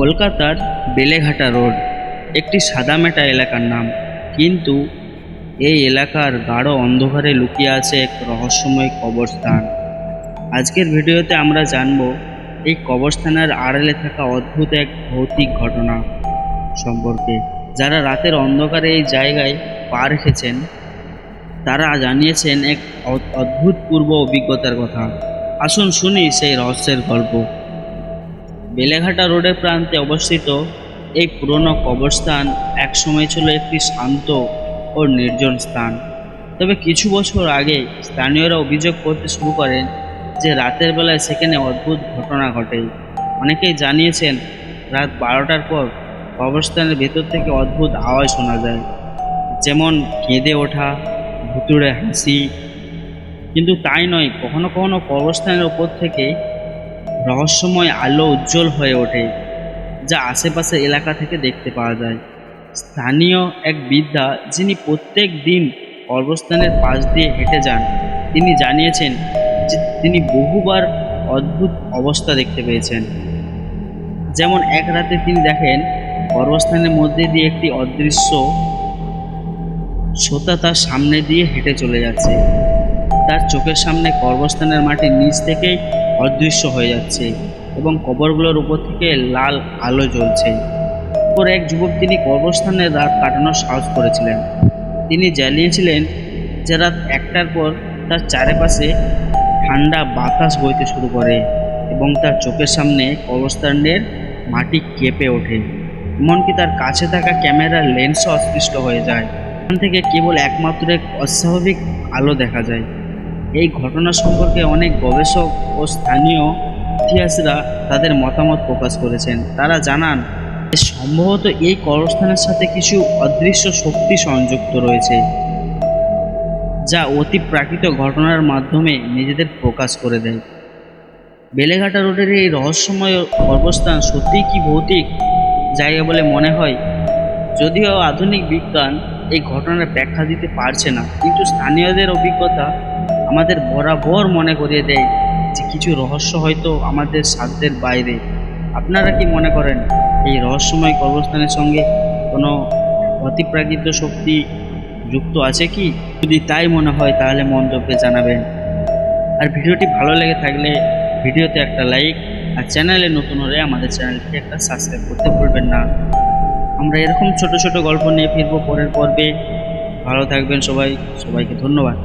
কলকাতার বেলেঘাটা রোড, একটি সাদামাটা এলাকার নাম। কিন্তু এই এলাকার গাঢ় অন্ধকারে লুকিয়ে আছে এক রহস্যময় কবরস্থান। আজকের ভিডিওতে আমরা জানব, এই কবরস্থানের আড়ালে থাকা অদ্ভুত এক ভৌতিক ঘটনা সম্পর্কে। যারা রাতের অন্ধকারে এই জায়গায় পা রেখেছেন, তারা জানিয়েছেন এক অ- অদ্ভুত পূর্ব অভিজ্ঞতার কথা। আসুন শুনি সেই রহস্যের গল্প। বেলেঘাটা রোডের প্রান্তে অবস্থিত এই পুরনো কবরস্থান একসময় ছিল একটি শান্ত ও নির্জন স্থান। তবে কিছু বছর আগে স্থানীয়রা অভিযোগ করতে শুরু করেন যে রাতের বেলায় সেখানে অদ্ভুত ঘটনা ঘটে। অনেকেই জানিয়েছেন, রাত বারোটার পর কবরস্থানের ভেতর থেকে অদ্ভুত আওয়াজ শোনা যায়, যেমন কেঁদে ওঠা, ভুতুড়ে হাসি। কিন্তু তাই নয়, কখনো কখনো কবরস্থানের ওপর থেকে রহস্যময় আলো উজ্জ্বল হয়ে ওঠে, যা আশেপাশের এলাকা থেকে দেখতে পাওয়া যায়। স্থানীয় এক বৃদ্ধা, যিনি প্রত্যেক দিন কবরস্থানের পাশ দিয়ে হেঁটে যান, তিনি জানিয়েছেন যে তিনি বহুবার অদ্ভুত অবস্থা দেখতে পেয়েছেন। যেমন এক রাতে তিনি দেখেন, কবরস্থানের মধ্যে দিয়ে একটি অদৃশ্য শ্রোতা তার সামনে দিয়ে হেঁটে চলে যাচ্ছে। তার চোখের সামনে কবরস্থানের মাটির নিচ থেকেই অদৃশ্য হয়ে যাচ্ছে এবং কবরগুলোর উপর থেকে লাল আলো জ্বলছে। পর এক যুবক তিনি কবরস্থানে রাত কাটানোর সাহস করেছিলেন। তিনি জানিয়েছিলেন যে রাত একটার পর তার চারিপাশে ঠান্ডা বাতাস বইতে শুরু করে এবং তার চোখের সামনে কবরস্থানের মাটি কেঁপে ওঠে। এমনকি তার কাছে থাকা ক্যামেরার লেন্সও অস্পৃষ্ট হয়ে যায়। এখান থেকে কেবল একমাত্র এক অস্বাভাবিক আলো দেখা যায়। এই ঘটনা সম্পর্কে অনেক গবেষক ও স্থানীয় ইতিহাসরা তাদের মতামত প্রকাশ করেছেন। তারা জানান সম্ভবত এই কবরস্থানের সাথে কিছু অদৃশ্য শক্তি সংযুক্ত রয়েছে, যা অতি প্রাকৃত ঘটনার মাধ্যমে নিজেদের প্রকাশ করে দেয়। বেলেঘাটা রোডের এই রহস্যময় কবরস্থান সত্যিই কি ভৌতিক জায়গা বলে মনে হয়? যদিও আধুনিক বিজ্ঞান এই ঘটনার ব্যাখ্যা দিতে পারছে না। কিন্তু স্থানীয়দের অভিজ্ঞতা আমাদের বরাবর মনে করিয়ে দেয় যে কিছু রহস্য হয়তো আমাদের সাধ্যের বাইরে। আপনারা কি মনে করেন এই রহস্যময় কবরস্থানের সঙ্গে কোনো অতিপ্রাকৃত শক্তি যুক্ত আছে কি? যদি তাই মনে হয়, তাহলে মন্তব্যে জানাবেন। আর ভিডিওটি ভালো লেগে থাকলে ভিডিওতে একটা লাইক আর চ্যানেলে নতুন হলে আমাদের চ্যানেলটি একটা সাবস্ক্রাইব করতে ভুলবেন না। আমরা এরকম ছোট ছোট গল্প নিয়ে ফিরবো পরের পর্বে। ভালো থাকবেন সবাই। সবাইকে ধন্যবাদ।